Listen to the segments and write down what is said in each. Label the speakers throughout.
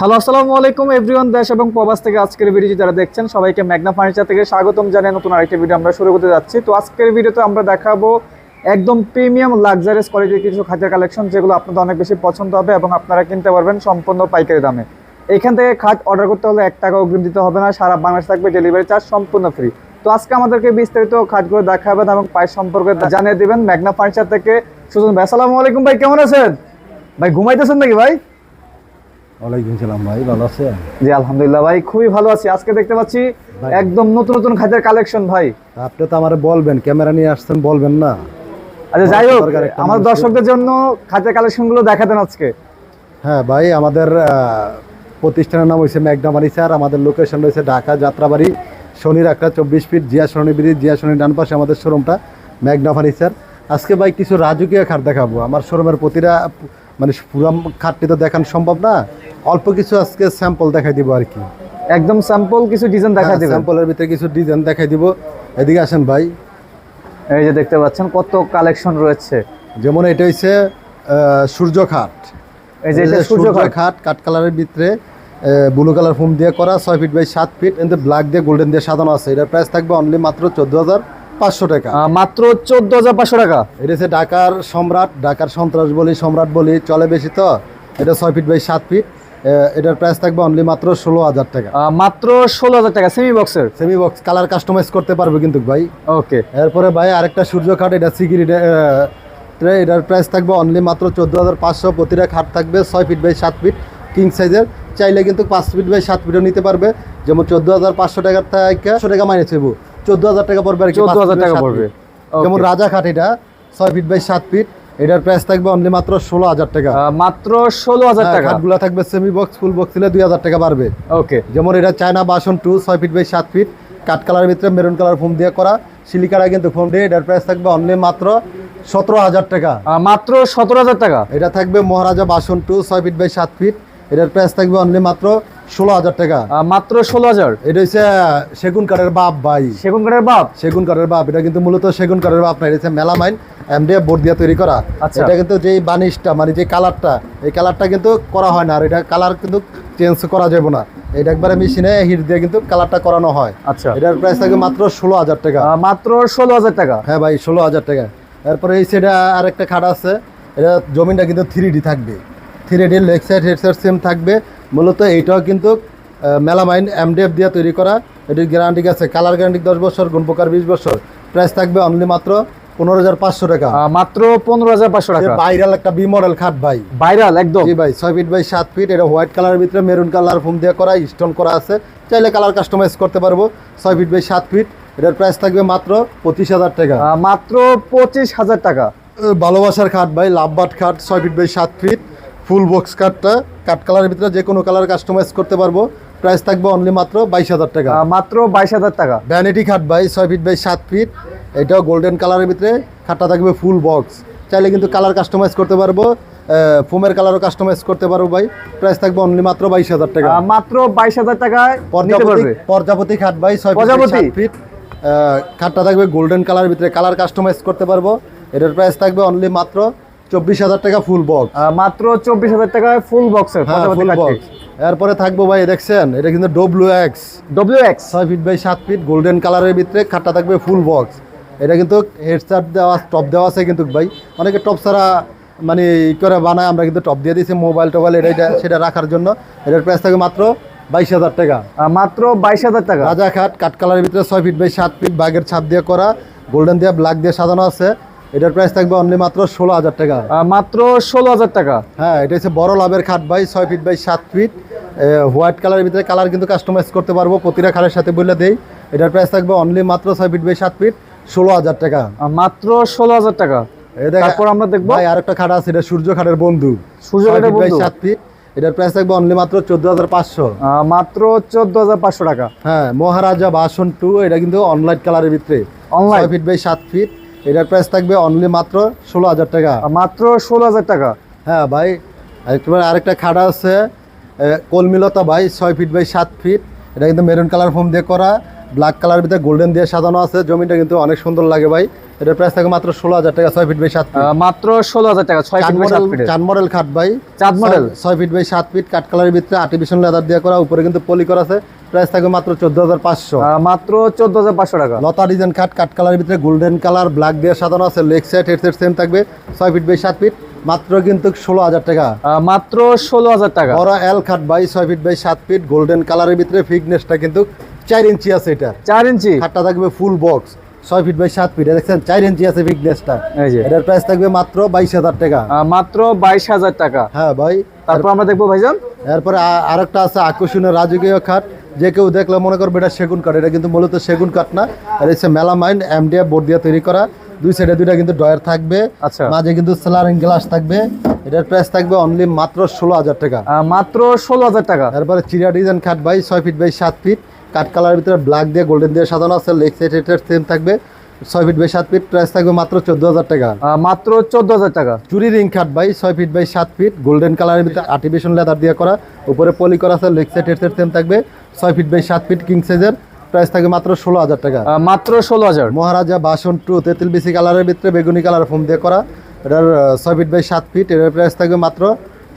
Speaker 1: Hello, আসসালামু আলাইকুম everyone, দেশ এবং প্রবাস থেকে আজকের ভিডিও যারা দেখছেন, সবাইকে ম্যাগনা ফার্নিচার থেকে স্বাগতম জানিয়ে নতুন আরেকটি ভিডিও আমরা শুরু করতে যাচ্ছি। তো আজকের ভিডিওতে আমরা দেখাবো একদম প্রিমিয়াম লাক্সারিয়াস কোয়ালিটির কিছু খাটের কালেকশন যেগুলো আপনাদের অনেক বেশি পছন্দ হবে এবং আপনারা কিনতে পারবেন সম্পূর্ণ পাইকারি দামে। এখান থেকে খাট অর্ডার করতে হলে এক টাকা অগ্রিম দিতে হবে না, সারা বাংলাদেশ থাকবে ডেলিভারি চার্জ সম্পূর্ণ ফ্রি তো আজকে আমাদেরকে বিস্তারিত খাটগুলো দেখাবেন এবং প্রাইস সম্পর্কে জানিয়ে দিবেন ম্যাগনা ফার্নিচার থেকে সুজন ভাই। আসসালামু আলাইকুম ভাই, কেমন আছেন? ভাই, ঘুমাইতেছেন নাকি ভাই?
Speaker 2: ওয়ালাইকুম সালাম ভাই ভালো আছেন?
Speaker 1: জি আলহামদুলিল্লাহ ভাই খুবই ভালো আছি। আজকে দেখতে পাচ্ছি। একদম নতুন নতুন খাদ্যের কালেকশন ভাই।
Speaker 2: আপনি তো আমার বলবেন ক্যামেরা নিয়ে আসছেন বলবেন না।
Speaker 1: আচ্ছা যাই হোক আমার দর্শকদের জন্য খাদ্যের দেখাতেন আজকে।
Speaker 2: হ্যাঁ ভাই আমাদের প্রতিষ্ঠানের নাম হয়েছে আমাদের লোকেশন রয়েছে ঢাকা যাত্রাবাড়ি শনির একটা চব্বিশ ফিট জিয়া শনি ব্রিজ জিয়া শনি ডান পাশে আমাদের শোরুমটা ম্যাগনা ফার্নিচার আজকে ভাই কিছু রাজকীয় খাট দেখাবো। আমার শোরুমের প্রতিটা মানে পুরাম খাটটি তো দেখানো সম্ভব না। অল্প কিছু আজকে স্যাম্পল দেখাই দিব আর কি।
Speaker 1: একদম স্যাম্পল কিছু ডিজাইন দেখা দিবেন।
Speaker 2: স্যাম্পলের ভিতরে কিছু ডিজাইন দেখাই দিব। এদিকে আসেন ভাই।
Speaker 1: এই যে দেখতে পাচ্ছেন কত কালেকশন রয়েছে।
Speaker 2: যেমন এটা হচ্ছে সূর্য খাট।
Speaker 1: এই যে এটা সূর্য খাট।
Speaker 2: কাঠ কালারের ভিতরে ব্লু কালার ফোম দিয়ে করা ছয় ফিট বাই সাত ফিট কিন্তু ব্ল্যাক দিয়ে গোল্ডেন দিয়ে সাজানো আছে। এটার প্রাইস থাকবে অনলি মাত্র চোদ্দ হাজার পাঁচশো টাকা।
Speaker 1: মাত্র চোদ্দ হাজার পাঁচশো টাকা।
Speaker 2: এটা হচ্ছে ঢাকার সম্রাট ঢাকার সন্ত্রাস বলি সম্রাট বলি চলে বেশি তো? এটা ছয় ফিট বাই সাত ফিট এটার প্রাইস থাকবে অনলি মাত্র ষোলো হাজার টাকা।
Speaker 1: মাত্র ষোলো হাজার টাকা সেমি বক্সের
Speaker 2: সেমি বক্স কালার কাস্টমাইজ করতে পারবে কিন্তু ভাই।
Speaker 1: ওকে
Speaker 2: এরপরে ভাই আরেকটা সূর্য খাট এটা সিকিউরিটি এটার প্রাইস থাকবে অনলি মাত্র চোদ্দ হাজার পাঁচশো। প্রতিটা খাট থাকবে ছয় ফিট বাই সাত ফিট কিং সাইজের চাইলে কিন্তু পাঁচ ফিট বাই সাত ফিটও নিতে পারবে। যেমন চোদ্দ হাজার পাঁচশো টাকার থেকে একশো টাকা মাইনে ছেবু চোদ্দ হাজার টাকা পড়বে আর
Speaker 1: চোদ্দ হাজার টাকা পড়বে।
Speaker 2: যেমন রাজা খাট এটা ছয় ফিট বাই সাত ফিট। এটার প্রাইস থাকবে অনলি মাত্র ষোলো হাজার টাকা।
Speaker 1: মাত্র ষোলো হাজার
Speaker 2: হ্যাঁ,
Speaker 1: টাকা।
Speaker 2: খাটগুলো থাকবে সেমি বক্স ফুল বক্স ছিল দুই হাজার টাকা বাড়বে।
Speaker 1: ওকে
Speaker 2: যেমন এটা চায়না বাসন টু ছয় ফিট বাই সাত ফিট। কাঠ কালারের ভিতরে মেরুন কালার ফোম দিয়ে করা। সিলিকারা কিন্তু ফোম দিয়ে এটার প্রাইস থাকবে অনলি মাত্র সতেরো হাজার টাকা।
Speaker 1: মাত্র সতেরো হাজার টাকা।
Speaker 2: এটা থাকবে মহারাজা বাসন টু ছয় ফিট বাই সাত ফিট। এটার প্রাইস থাকবে অনলি মাত্র ষোলো হাজার টাকা।
Speaker 1: মাত্র ষোলো হাজার?
Speaker 2: এটা হচ্ছে সেগুন কাঠের বাপ ভাই।
Speaker 1: সেগুন কাঠের বাপ?
Speaker 2: সেগুন কাঠের বাপ এটা কিন্তু মূলত সেগুন কাঠের বাপ না এটা হচ্ছে মেলামাইন এমডিএফ বোর্ড দিয়ে তৈরি করা।
Speaker 1: আচ্ছা।
Speaker 2: এটা কিন্তু যে বানিশটা মানে যে কালারটা এই কালারটা কিন্তু করা হয় না আর এটা কালার কিন্তু চেঞ্জ করা যাবে না। এটা একবারে মেশিনে হিট দিয়ে কিন্তু কালারটা করানো হয়।
Speaker 1: আচ্ছা।
Speaker 2: এটার প্রাইস থাকবে মাত্র ষোলো হাজার টাকা।
Speaker 1: মাত্র ষোলো হাজার টাকা?
Speaker 2: হ্যাঁ ভাই ষোলো হাজার টাকা। তারপরে এই সাইডে আরেকটা খাট আছে এটা জমিনটা কিন্তু থ্রি ডি থাকবে। Three D leg side head side same থাকবে। মূলত এইটাও কিন্তু মেলামাইন এমডিএফ দিয়ে তৈরি করা। এটির গ্যারান্টি আছে? কালার গ্যারান্টি দশ বছর গুণপকার বিশ বছর। প্রাইস থাকবে অনলি মাত্র পনেরো হাজার পাঁচশো টাকা।
Speaker 1: মাত্র পনেরো হাজার পাঁচশো টাকা।
Speaker 2: ভাইরাল একটা বি মডেল খাট ভাই।
Speaker 1: ভাইরাল একদম।
Speaker 2: জি ভাই ছয় ফিট বাই সাত ফিট এটা হোয়াইট কালারের ভিতরে মেরুন কালার ফোম দিয়ে করা স্টোন করা আছে। চাইলে কালার কাস্টমাইজ করতে পারব। ছয় ফিট বাই সাত ফিট এটার প্রাইস থাকবে মাত্র পঁচিশ হাজার টাকা।
Speaker 1: মাত্র পঁচিশ হাজার টাকা।
Speaker 2: ভালোবাসার খাট ভাই লাভবাট খাট ছয় ফিট বাই সাত ফিট ফুল বক্স খাটটা কাঠ কালারের ভিতরে যে কোনো কালার কাস্টমাইজ করতে পারব। প্রাইস থাকবে অনলি মাত্র বাইশ হাজার টাকা।
Speaker 1: মাত্র বাইশ হাজার টাকা।
Speaker 2: ভ্যানিটি খাট বাই ছয় ফিট বাই সাত ফিট এটাও গোল্ডেন কালারের ভিতরে। খাটটা থাকবে ফুল বক্স চাইলে কিন্তু কালার কাস্টমাইজ করতে পারব। ফোমের কালারও কাস্টমাইজ করতে পারব ভাই। প্রাইস থাকবে অনলি মাত্র বাইশ হাজার টাকা।
Speaker 1: মাত্র বাইশ হাজার টাকায়
Speaker 2: প্রজাপতি প্রজাপতি খাট ভাই ছয়
Speaker 1: প্রজাপতি?
Speaker 2: ফিট খাটটা থাকবে গোল্ডেন কালারের ভিতরে। কালার কাস্টমাইজ করতে পারব। এটার প্রাইস থাকবে অনলি মাত্র চব্বিশ হাজার টাকা ফুল বক্স
Speaker 1: মাত্র চব্বিশ হাজার টাকায় ফুল বক্সের
Speaker 2: ফুল বক্স এরপরে থাকব ভাই দেখছেন এটা কিন্তু ডব্লিউ এক্স
Speaker 1: ডব্লিউ এক্স
Speaker 2: ছয় ফিট বাই সাত ফিট গোল্ডেন কালারের ভিতরে খাটটা থাকবে ফুল বক্স এটা কিন্তু হেডসার দেওয়া টপ দেওয়া আছে কিন্তু ভাই। অনেকে টপ ছাড়া মানে ই করে বানায় আমরা কিন্তু টপ দিয়ে দিয়েছি মোবাইল টোবাইল এটা এটা সেটা রাখার জন্য। এটার প্রাইস থাকবে মাত্র বাইশ হাজার টাকা।
Speaker 1: মাত্র বাইশ হাজার টাকা।
Speaker 2: রাজা খাট কাঠ কালারের ভিতরে ছয় ফিট বাই সাত ফিট বাঘের ছাপ দিয়ে করা গোল্ডেন দিয়ে ব্ল্যাক দিয়ে সাজানো আছে। এটার প্রাইস থাকবে অনলি মাত্র ষোলো হাজার টাকা।
Speaker 1: মাত্র ষোলো হাজার টাকা।
Speaker 2: হ্যাঁ এটা হচ্ছে বড় লাভের খাট ভাই ছয় ফিট বাই সাত ফিট হোয়াইট কালারের ভিতরে কালার কিন্তু কাস্টমাইজ করতে পারব প্রতিটা খালের সাথে বলে দেই। এটার প্রাইস থাকবে অনলি মাত্র ছয় ফিট বাই সাত ফিট ষোলো হাজার টাকা।
Speaker 1: মাত্র ষোলো হাজার টাকা।
Speaker 2: দেখ-
Speaker 1: তারপর আমরা দেখব
Speaker 2: ভাই আরেকটা খাট আছে এটা সূর্য খাটের বন্ধু।
Speaker 1: সূর্য
Speaker 2: ছয়
Speaker 1: খাটের বন্ধু?
Speaker 2: সাত ফিট এটার প্রাইস থাকবে অনলি মাত্র চোদ্দ হাজার পাঁচশো।
Speaker 1: আহ, মাত্র চোদ্দ হাজার পাঁচশো টাকা।
Speaker 2: হ্যাঁ মহারাজা বাসন টু এটা কিন্তু অনলাইন কালারের ভিতরে? ছয় ফিট বাই সাত ফিট এটার প্রাইস থাকবে অনলি মাত্র ষোলো হাজার টাকা।
Speaker 1: মাত্র ষোলো হাজার টাকা?
Speaker 2: হ্যাঁ ভাই একবার আরেকটা খাড়া আছে কলমিলতা ভাই ছয় ফিট বাই সাত ফিট এটা কিন্তু মেরুন কালার ফোম দিয়ে করা। ব্ল্যাক কালার ভিতরে গোল্ডেন দিয়ে সাজানো আছে জমিটা কিন্তু অনেক সুন্দর লাগে ভাই। এটার প্রাইস থাকে মাত্র ষোলো হাজার টাকা ছয় ফিট বাই সাত ফিট
Speaker 1: মাত্র ষোলো হাজার টাকা ছয় ফিট
Speaker 2: মডেল চার মডেল খাট ভাই।
Speaker 1: চাঁদ মডেল
Speaker 2: ছয়- ফিট বাই সাত ফিট কাঠ কালারের ভিতরে আর্টিফিশিয়াল লেদার দিয়ে করা উপরে কিন্তু পলি করা আছে। প্রাইস থাকবে মাত্র চোদ্দ হাজার পাঁচশো।
Speaker 1: মাত্র চোদ্দ হাজার পাঁচশো টাকা।
Speaker 2: লতা ডিজাইন কাঠ কাঠ কালারের ভিতরে গোল্ডেন কালার ব্ল্যাক দিয়ে সাজানো আছে leg side head side same থাকবে ছয় ফিট বাই সাত ফিট মাত্র কিন্তু ষোলো হাজার টাকা।
Speaker 1: মাত্র ষোলো হাজার টাকা।
Speaker 2: বড় এল খাট বাই ছয় ফিট বাই সাত ফিট গোল্ডেন কালারের ভিতরে ফিটনেসটা কিন্তু চার ইঞ্চি আছে এটা
Speaker 1: চার ইঞ্চি?
Speaker 2: খাটটা থাকবে ফুল বক্স ছয় ফিট বাই সাত ফিট দেখছেন চার ইঞ্চি আছে ফিটনেসটা এটার প্রাইস থাকবে মাত্র বাইশ হাজার টাকা।
Speaker 1: মাত্র বাইশ হাজার টাকা।
Speaker 2: হ্যাঁ ভাই।
Speaker 1: তারপর আমরা দেখব ভাইজান।
Speaker 2: এরপরে আ- আরেকটা আছে আকর্ষণীয় রাজকীয় খাট। যে কেউ দেখলে মনে করবে এটা সেগুন কাঠ। এটা কিন্তু মূলত সেগুন কাঠ না। আর এটা হচ্ছে মেলামাইন এমডিএফ বোর্ড দিয়ে তৈরি করা। দুই সাইডে দুইটা কিন্তু ডয়ার থাকবে।
Speaker 1: আচ্ছা।
Speaker 2: মাঝে কিন্তু স্লারিং গ্লাস থাকবে। এটার প্রাইস থাকবে অনলি মাত্র ষোলো হাজার টাকা।
Speaker 1: মাত্র ষোলো হাজার টাকা।
Speaker 2: তারপরে চিরা ডিজাইন খাট বাই ছয় ফিট বাই সাত ফিট কাঠ কালারের ভিতরে ব্ল্যাক দিয়ে গোল্ডেন দিয়ে সাজানো আছে লেগ সাইড সেম থাকবে। ছয় ফিট বাই সাত ফিট প্রাইস থাকবে মাত্র চোদ্দ হাজার টাকা
Speaker 1: মাত্র চোদ্দ হাজার টাকা।
Speaker 2: চুরি রিং খাট বাই ছয় ফিট বাই সাত ফিট গোল্ডেন কালারের ভিতরে আর্টিফিশিয়াল লেদার দিয়ে করা। উপরে পলি করা আছে লেগ সাইড হেডসেট সেম থাকবে। ছয় ফিট বাই সাত ফিট কিং সাইজের প্রাইস থাকবে মাত্র ষোলো হাজার টাকা
Speaker 1: মাত্র ষোলো হাজার
Speaker 2: মহারাজা বাসন টু তেঁতুল বিসি কালারের ভিতরে বেগুনি কালার ফোম দিয়ে করা। এটার ছয় ফিট বাই সাত ফিট এটার প্রাইস থাকবে মাত্র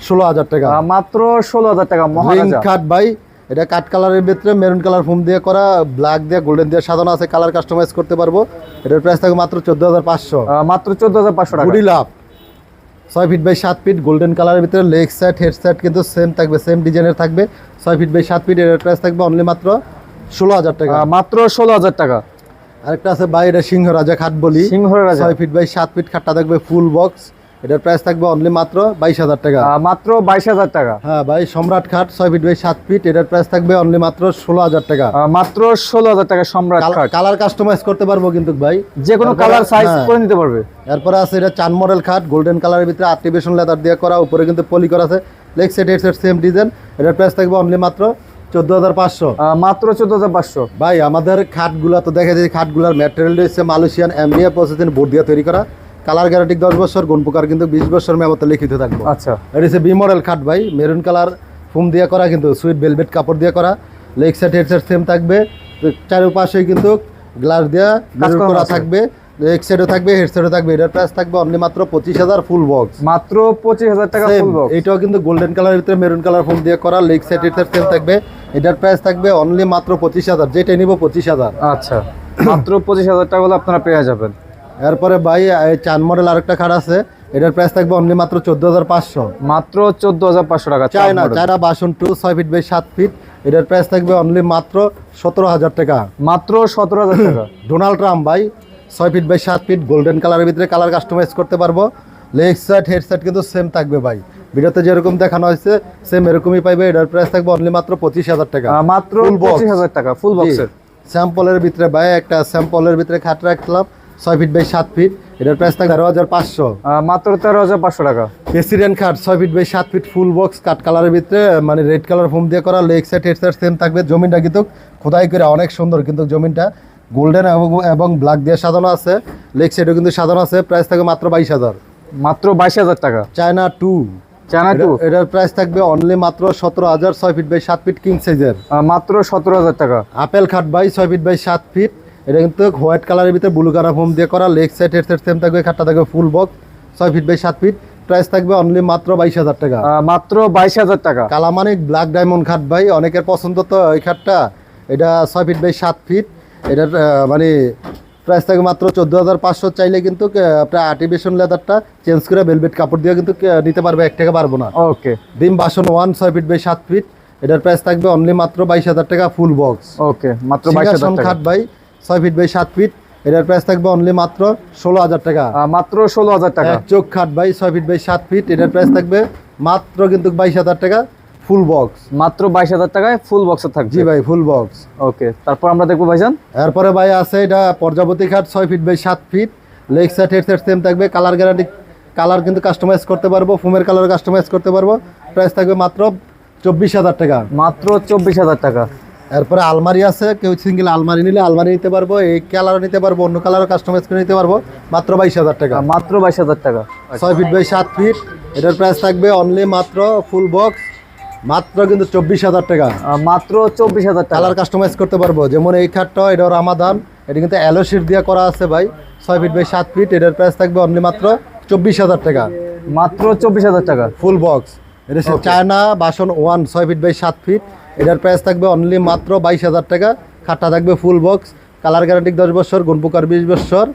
Speaker 2: ষোলো হাজার টাকা
Speaker 1: মাত্র ষোলো হাজার টাকা
Speaker 2: রিং
Speaker 1: মহারাজা
Speaker 2: কাট বাই এটা কাট কালারের ভিতরে মেরুন কালার ফোম দিয়ে করা ব্ল্যাক দিয়ে গোল্ডেন দিয়ে সাজানো আছে কালার কাস্টমাইজ করতে পারব। এটার প্রাইস থাকবে মাত্র চোদ্দ হাজার পাঁচশো।
Speaker 1: মাত্র চোদ্দ হাজার পাঁচশো টাকা।
Speaker 2: গুডি লাভ ছয় ফিট বাই সাত ফিট গোল্ডেন কালারের ভিতরে লেগ সেট হেড সেট কিন্তু সেম থাকবে সেম ডিজাইনের থাকবে। ছয় ফিট বাই সাত ফিট এর প্রাইস থাকবে অনলি মাত্র ষোলো হাজার টাকা।
Speaker 1: মাত্র ষোলো হাজার টাকা।
Speaker 2: আরেকটা আছে বাইরে সিংহ রাজা খাট বলি।
Speaker 1: সিংহ রাজা
Speaker 2: ছয় ফিট বাই সাত ফিট খাটটা থাকবে ফুল বক্স এটার প্রাইস থাকবে অনলি মাত্র বাইশ হাজার টাকা।
Speaker 1: মাত্র বাইশ হাজার টাকা।
Speaker 2: হ্যাঁ ভাই সম্রাট খাট ছয় ফিট বাই সাত ফিট এটার প্রাইস থাকবে অনলি মাত্র ষোলো হাজার টাকা।
Speaker 1: মাত্র ষোলো হাজার টাকা সম্রাট খাট
Speaker 2: কালার কাস্টমাইজ করতে পারব কিন্তু ভাই।
Speaker 1: যে কোনো কালার সাইজ
Speaker 2: হ্যাঁ।
Speaker 1: করে নিতে পারবে।
Speaker 2: এরপরে আছে এটা চান মডেল খাট গোল্ডেন কালারের ভিতরে আর্টিফিশিয়াল লেদার দিয়ে করা উপরে কিন্তু পলি করা আছে। Leg set head set same design এটার প্রাইস থাকবে অনলি মাত্র চোদ্দ হাজার পাঁচশো।
Speaker 1: মাত্র চোদ্দ হাজার পাঁচশো।
Speaker 2: ভাই আমাদের খাটগুলো তো দেখা যায় খাটগুলোর ম্যাটেরিয়াল রয়েছে মালয়েশিয়ান এমডিএ প্রসেসিং বোর্ড দিয়ে তৈরি করা। কালার গ্যারান্টি দশ বছর গুণ প্রকার কিন্তু বিশ বছর মেমতে লিখিত থাকব।
Speaker 1: আচ্ছা।
Speaker 2: এটা হচ্ছে বি মডেল খাট ভাই মেরুন কালার ফুম দিয়ে করা কিন্তু সুইট ভেলভেট কাপড় দিয়ে করা। Leg side head side same থাকবে। চারপাশে কিন্তু গ্লাস দিয়ে
Speaker 1: করা।
Speaker 2: থাকবে। লেগ সেটও থাকবে হেড সেটও থাকবে। এটার প্রাইস থাকবে অনলি মাত্র পঁচিশ হাজার ফুল বক্স
Speaker 1: মাত্র পঁচিশ হাজার টাকা ফুল বক্স
Speaker 2: এটাও কিন্তু গোল্ডেন কালারের ভিতরে মেরুন কালার ফোন দিয়ে করা leg side head side same থাকবে। এটার প্রাইস থাকবে অনলি মাত্র পঁচিশ হাজার যেটা নিব পঁচিশ হাজার।
Speaker 1: আচ্ছা। মাত্র পঁচিশ হাজার টাকা হলে আপনারা পেয়ে যাবেন।
Speaker 2: এরপরে ভাই এই চান মডেল আরেকটা খাট আছে। এটার প্রাইস থাকবে অনলি মাত্র চোদ্দ হাজার পাঁচশো।
Speaker 1: মাত্র চোদ্দ হাজার পাঁচশো টাকা
Speaker 2: চায়না। চায়না বাসন টু ছয় ফিট বাই সাত ফিট এটার প্রাইস থাকবে অনলি মাত্র সতেরো হাজার টাকা।
Speaker 1: মাত্র সতেরো হাজার টাকা।
Speaker 2: ডোনাল্ড ট্রাম্প ভাই ছয় ফিট বাই সাত ফিট গোল্ডেন কালারের ভিতরে কালার কাস্টমাইজ করতে পারব। লেগ সেট হেড সেট কিন্তু সেম থাকবে ভাই। ভিডিওতে যেরকম দেখানো হয়েছে সেম এরকমই পাইবে। এটার প্রাইস থাকবে অনলি মাত্র পঁচিশ হাজার টাকা।
Speaker 1: মাত্র। পঁচিশ হাজার টাকা ফুল বক্সের
Speaker 2: স্যাম্পলের ভিতরে ভাই একটা স্যাম্পলের ভিতরে খাট রাখলাম। ছয় ফিট বাই সাত ফিট এটার প্রাইস থাকবে তেরো হাজার পাঁচশো।
Speaker 1: মাত্র তেরো হাজার পাঁচশো টাকা।
Speaker 2: প্রেসিডেন্ট খাট ছয় ফিট বাই সাত ফিট ফুল বক্স কাট কালারের ভিতরে মানে রেড কালার ফোম দিয়ে করা। Leg side head set same থাকবে। জমিনটা কিন্তু খোদাই করে অনেক সুন্দর কিন্তু জমিনটা। গোল্ডেন এবং ব্ল্যাক দিয়ে সাজানো আছে। লেগ সেটও কিন্তু সাজানো আছে। প্রাইস থাকবে মাত্র বাইশ হাজার।
Speaker 1: মাত্র বাইশ হাজার টাকা।
Speaker 2: চায়না টু
Speaker 1: চায়না টু
Speaker 2: এটার প্রাইস থাকবে অনলি মাত্র সতেরো হাজার ছয় ফিট বাই সাত ফিট কিং সাইজের
Speaker 1: মাত্র সতেরো হাজার টাকা।
Speaker 2: আপেল খাট বাই ছয় ফিট বাই সাত ফিট এটা কিন্তু হোয়াইট কালারের ভিতরে ব্লু কালার ফোম দিয়ে করা leg side head set same থাকবে খাটটা থাকবে ফুল বক্স ছয় ফিট বাই সাত ফিট প্রাইস থাকবে অনলি মাত্র বাইশ হাজার টাকা।
Speaker 1: মাত্র বাইশ হাজার টাকা।
Speaker 2: কালামানিক ব্ল্যাক ডায়মন্ড খাট ভাই অনেকের পছন্দ তো এই খাটটা। এটা ছয় ফিট বাই সাত ফিট এটার আহ, মানে প্রাইস থাকবে মাত্র চোদ্দ হাজার পাঁচশো চাইলে কিন্তু আপনার আর্টিফিশিয়াল লেদারটা চেঞ্জ করে বেলভেট কাপড় দিয়ে কিন্তু নিতে পারবে এক টাকা পারব না।
Speaker 1: ওকে
Speaker 2: ডিম বাসন ওয়ান ছয় ফিট বাই সাত ফিট এটার প্রাইস থাকবে অনলি মাত্র বাইশ হাজার টাকা ফুল বক্স
Speaker 1: ওকে মাত্র বাইশ হাজার
Speaker 2: খাট ভাই ছয় ফিট বাই সাত ফিট এটার প্রাইস থাকবে অনলি মাত্র ষোলো হাজার টাকা।
Speaker 1: মাত্র ষোলো হাজার টাকা।
Speaker 2: চোখ খাট ভাই ছয় ফিট বাই সাত ফিট এটার প্রাইস থাকবে মাত্র কিন্তু বাইশ হাজার টাকা ফুল বক্স
Speaker 1: মাত্র বাইশ হাজার টাকায় ফুল বক্সে থাকবে।
Speaker 2: জি ভাই ফুল বক্স
Speaker 1: ওকে তারপর আমরা দেখব ভাইজান।
Speaker 2: এরপরে ভাই আছে এটা প্রজাপতি খাট ছয় ফিট বাই সাত feet leg set head set same থাকবে। কালার গ্যারান্টি কালার কিন্তু কাস্টমাইজ করতে পারব ফোমের কালার কাস্টমাইজ করতে পারব। প্রাইস থাকবে মাত্র চব্বিশ হাজার টাকা।
Speaker 1: মাত্র চব্বিশ হাজার টাকা।
Speaker 2: এরপরে আলমারি আছে কেউ সিঙ্গেল আলমারি নিলে আলমারি নিতে পারব এই কালারও নিতে পারব অন্য কালারও কাস্টমাইজ করে নিতে পারব মাত্র বাইশ হাজার টাকা।
Speaker 1: মাত্র বাইশ হাজার টাকা।
Speaker 2: ছয় ফিট বাই সাত ফিট এটার প্রাইস থাকবে অনলি মাত্র ফুল বক্স মাত্র কিন্তু চব্বিশ হাজার টাকা।
Speaker 1: মাত্র চব্বিশ হাজার টাকা।
Speaker 2: কালার কাস্টমাইজ করতে পারব যেমন এই খাটটা এটা রামাদান এটা কিন্তু অ্যালো শিট দিয়ে করা আছে ভাই ছয় ফিট বাই সাত ফিট এটার প্রাইস থাকবে অনলি মাত্র চব্বিশ হাজার টাকা।
Speaker 1: মাত্র চব্বিশ হাজার টাকা।
Speaker 2: ফুল বক্স এটা চায়না বাসন ওয়ান ছয় ফিট বাই সাত ফিট এটার প্রাইস থাকবে অনলি মাত্র বাইশ হাজার টাকা। খাটটা থাকবে ফুল বক্স কালার গ্যারান্টি দশ বছর গুনপুকার বিশ বছর।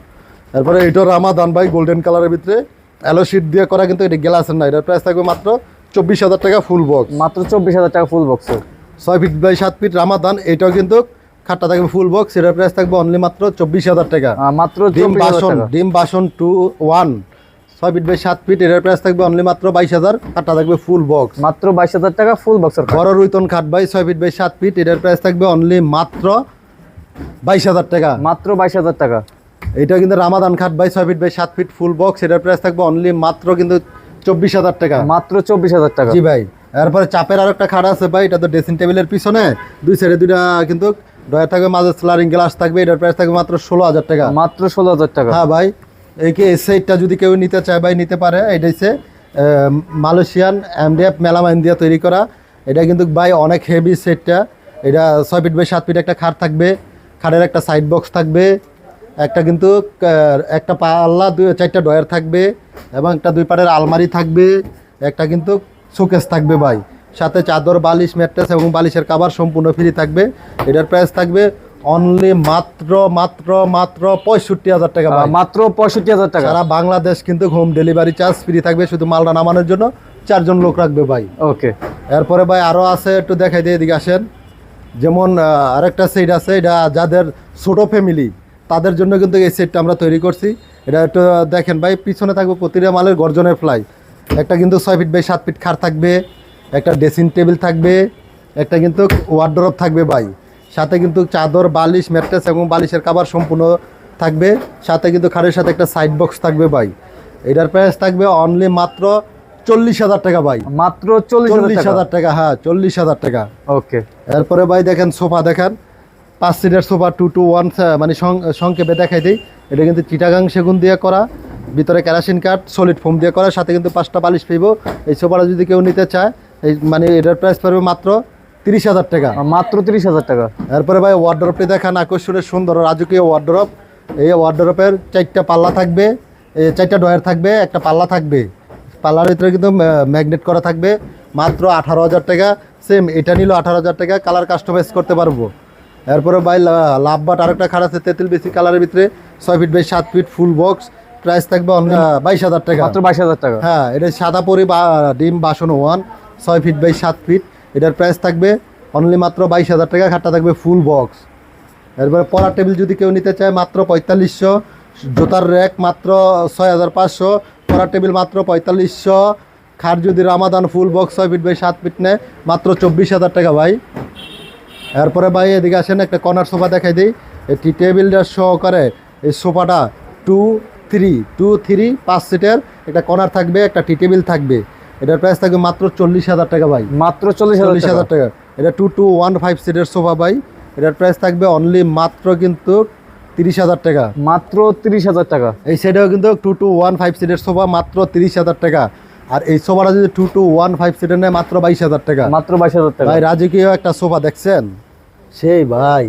Speaker 2: তারপরে এটা রামাদান ভাই গোল্ডেন কালারের ভিতরে। অ্যালো শিট দিয়ে করা কিন্তু এটা গ্লাসের না। এটার প্রাইস থাকবে মাত্র চব্বিশ হাজার টাকা ফুল বক্স
Speaker 1: মাত্র চব্বিশ হাজার টাকা ফুল বক্স
Speaker 2: ছয় ফিট বাই সাত ফিট রামাদান এটাও কিন্তু খাটটা থাকবে ফুল বক্স এটার প্রাইস থাকবে অনলি মাত্র চব্বিশ হাজার টাকা।
Speaker 1: মাত্র
Speaker 2: ডিম বাসন ডিম বাসন টু ওয়ান ছয় ফিট বাই সাত ফিট এটার প্রাইস থাকবে অনলি মাত্র বাইশ হাজার। খাটটা থাকবে ফুল বক্স
Speaker 1: মাত্র বাইশ হাজার টাকা ফুল বক্সের
Speaker 2: বড় রুইতন খাট বাই ছয় ফিট বাই সাত ফিট এটার প্রাইস থাকবে অনলি মাত্র বাইশ হাজার টাকা।
Speaker 1: মাত্র বাইশ হাজার টাকা।
Speaker 2: এটা কিন্তু রামাদান খাট বাই ছয় ফিট বাই সাত ফিট ফুল বক্স এটার প্রাইস থাকবে অনলি মাত্র কিন্তু চব্বিশ হাজার টাকা।
Speaker 1: মাত্র চব্বিশ হাজার টাকা।
Speaker 2: জি ভাই এরপরে চাপের আর একটা খাট আছে ভাই এটা তো ড্রেসিং টেবিলের পিছনে। দুই সাইডে দুইটা কিন্তু ডয়ার থাকবে মাঝে স্লারিং গ্লাস থাকবে এটার প্রাইস থাকবে মাত্র ষোলো হাজার টাকা।
Speaker 1: মাত্র ষোলো হাজার টাকা।
Speaker 2: হ্যাঁ ভাই এই সেটটা যদি কেউ নিতে চায় বা নিতে পারে, এটা হচ্ছে মালয়েশিয়ান এমডিএফ মেলামাইন দিয়ে তৈরি করা। এটা কিন্তু ভাই অনেক হেভি সেটটা এটা ছয় ফিট বাই সাত ফিট একটা খাট থাকবে, খাটের একটা সাইড বক্স থাকবে, একটা কিন্তু একটা পাল্লা, দুই, চারটা ডয়ার থাকবে এবং একটা দুই পাড়ের আলমারি থাকবে, একটা কিন্তু শোকেস থাকবে ভাই। সাথে চাদর, বালিশ, ম্যাট্রেস এবং বালিশের কাভার সম্পূর্ণ ফ্রি থাকবে। এটার প্রাইস থাকবে অনলি মাত্র মাত্র মাত্র পঁয়ষট্টি হাজার টাকা
Speaker 1: মাত্র পঁয়ষট্টি হাজার টাকা।
Speaker 2: সারা বাংলাদেশ কিন্তু হোম ডেলিভারি চার্জ ফ্রি থাকবে শুধু মালটা নামানোর জন্য চারজন লোক রাখবে ভাই।
Speaker 1: ওকে
Speaker 2: এরপরে ভাই আরও আছে একটু দেখাই দিয়ে এদিকে আসেন। যেমন আরেকটা সেট আছে এটা যাদের ছোট ফ্যামিলি তাদের জন্য কিন্তু এই সেটটা আমরা তৈরি করছি। এটা একটু দেখেন ভাই পিছনে থাকবে প্রতিটা মালের গর্জনের ফ্লাই একটা কিন্তু ছয় ফিট বাই সাত ফিট খাট থাকবে একটা ড্রেসিং টেবিল থাকবে একটা কিন্তু ওয়ার্ড্রপ থাকবে ভাই। সাথে কিন্তু চাদর বালিশ ম্যাট্রেস এবং বালিশের কাবার সম্পূর্ণ থাকবে। সাথে কিন্তু খাটের সাথে একটা সাইড বক্স থাকবে ভাই। এটার প্রাইস থাকবে অনলি মাত্র চল্লিশ হাজার টাকা ভাই।
Speaker 1: মাত্র চল্লিশ হাজার
Speaker 2: টাকা? হ্যাঁ চল্লিশ হাজার টাকা।
Speaker 1: ওকে
Speaker 2: এরপরে ভাই দেখেন সোফা দেখেন। পাঁচ সিটের সোফা টু টু ওয়ান মানে সংক্ষেপে দেখাই দিই। এটা কিন্তু চিটাগাং সেগুন দিয়ে করা। ভিতরে কেরাসিন কাঠ সলিড ফোম দিয়ে করা। সাথে কিন্তু পাঁচটা বালিশ পেব এই সোফাটা যদি কেউ নিতে চায় এই মানে এটার প্রাইস পড়বে মাত্র তিরিশ হাজার টাকা।
Speaker 1: মাত্র তিরিশ হাজার টাকা।
Speaker 2: এরপরে ভাই ওয়ার্ড্রপটি দেখান আকর্ষণের সুন্দর রাজকীয় ওয়ার্ড্রপ এই ওয়ার্ড্রপের চারটা পাল্লা থাকবে এই চারটা ডয়ার থাকবে একটা পাল্লা থাকবে। পাল্লার ভিতরে কিন্তু ম্যাগনেট করা থাকবে মাত্র আঠারো হাজার টাকা। সেম এটা নিল আঠারো হাজার টাকা কালার কাস্টমাইজ করতে পারব। এরপরে ভাই লাভ বাট আরেকটা খাট আছে তেঁতুল বেশি কালারের ভিতরে ছয় ফিট বাই সাত ফিট ফুল বক্স প্রাইস থাকবে বাইশ হাজার টাকা।
Speaker 1: মাত্র বাইশ হাজার টাকা।
Speaker 2: হ্যাঁ এটা সাদা পরি বা ডিম বাসন ওয়ান ছয় ফিট বাই সাত ফিট এটার প্রাইস থাকবে অনলি মাত্র বাইশ হাজার টাকা, খাটটা থাকবে ফুল বক্স এরপরে পড়ার টেবিল যদি কেউ নিতে চায়, মাত্র পঁয়তাল্লিশশো। জুতার র্যাক মাত্র ছয় হাজার পাঁচশো। পড়ার টেবিল মাত্র পঁয়তাল্লিশশো। খাট যদি রামাদান ফুল বক্স ছয় ফিট বাই সাত ফিট নেয়, মাত্র চব্বিশ হাজার টাকা ভাই। এরপরে ভাই এদিকে আসেন, একটা কর্নার সোফা দেখাই দিই। এই টি টেবিলটা সহকারে এই সোফাটা টু থ্রি টু থ্রি পাঁচ সিটের একটা কর্নার থাকবে, একটা টি টেবিল থাকবে। এটার প্রাইস থাকবে মাত্র চল্লিশ হাজার টাকা ভাই।
Speaker 1: মাত্র চল্লিশ
Speaker 2: চল্লিশ
Speaker 1: হাজার টাকা।
Speaker 2: এটা টু টু ওয়ান ফাইভ সিটের সোফা ভাই। এটার প্রাইস থাকবে অনলি মাত্র কিন্তু তিরিশ হাজার টাকা।
Speaker 1: মাত্র তিরিশ হাজার টাকা।
Speaker 2: এই সেটাও কিন্তু টু টু ওয়ান ফাইভ সিটের সোফা মাত্র তিরিশ হাজার টাকা। আর এই সোফাটা যদি টু টু ওয়ান ফাইভ সিটের নেয় মাত্র বাইশ হাজার টাকা।
Speaker 1: মাত্র বাইশ হাজার টাকা।
Speaker 2: ভাই রাজকীয় একটা সোফা দেখছেন? সেই ভাই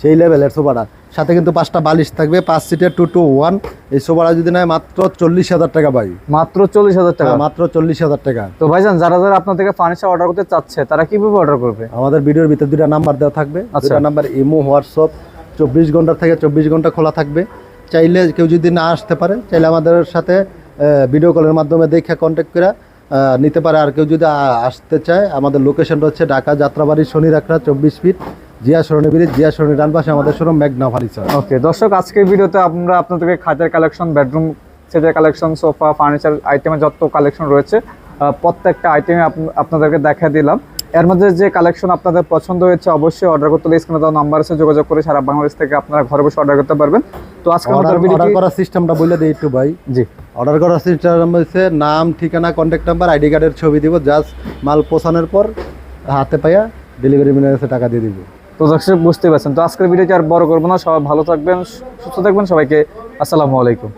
Speaker 2: সেই লেভেলের সোফাটা সাথে কিন্তু পাঁচটা বালিশ থাকবে পাঁচ সিটের টু টু ওয়ান এই সোফাটা যদি নেয় মাত্র চল্লিশ হাজার টাকা ভাই।
Speaker 1: মাত্র চল্লিশ হাজার টাকা?
Speaker 2: হ্যাঁ, মাত্র চল্লিশ হাজার টাকা।
Speaker 1: তো ভাইজান যারা যারা আপনার থেকে ফার্নিচার অর্ডার করতে চাচ্ছে তারা কীভাবে অর্ডার করবে?
Speaker 2: আমাদের ভিডিওর ভিতরে দুটা নাম্বার দেওয়া থাকবে।
Speaker 1: আচ্ছা।
Speaker 2: দুটা নাম্বার ইমো হোয়াটসঅ্যাপ চব্বিশ ঘণ্টা থেকে চব্বিশ ঘণ্টা খোলা থাকবে। চাইলে কেউ যদি না আসতে পারে চাইলে আমাদের সাথে ভিডিও কলের মাধ্যমে দেখে কন্ট্যাক্ট করে নিতে পারে। আর কেউ যদি আসতে চায় আমাদের লোকেশনটা হচ্ছে ঢাকা যাত্রাবাড়ি শনি রাখরা চব্বিশ ফিট জিয়া সরণি ব্রিজ জিয়া সরণি ডান পাশে আমাদের শোরুম ম্যাগনা ফার্নিচার
Speaker 1: ওকে দর্শক আজকের ভিডিওতে আমরা আপনাদেরকে খাটের কালেকশন বেডরুম সেটের কালেকশন সোফা ফার্নিচার আইটেমের যত কালেকশন রয়েছে প্রত্যেকটা আইটেমে আপনাদেরকে দেখা দিলাম। এর মধ্যে যে কালেকশন আপনাদের পছন্দ হয়েছে অবশ্যই অর্ডার করতে হলে স্ক্রিনে দেওয়া নাম্বার আছে যোগাযোগ করে সারা বাংলাদেশ থেকে আপনারা ঘরে বসে অর্ডার করতে পারবেন। তো আজকে
Speaker 2: অর্ডার করার সিস্টেমটা বলে দিই একটু ভাই।
Speaker 1: জি।
Speaker 2: অর্ডার করার সিস্টেম হচ্ছে নাম ঠিকানা কন্ট্যাক্ট নাম্বার আইডি কার্ডের ছবি দিব জাস্ট মাল পৌঁছানোর পর হাতে পাইয়া ডেলিভারি ম্যানের কাছে টাকা দিয়ে দিব।
Speaker 1: তো দর্শক বুঝতে পারছেন। তো আজকের ভিডিওটি আর বড় করব না। সবাই ভালো থাকবেন, সুস্থ থাকবেন। সবাইকে আসসালামু আলাইকুম।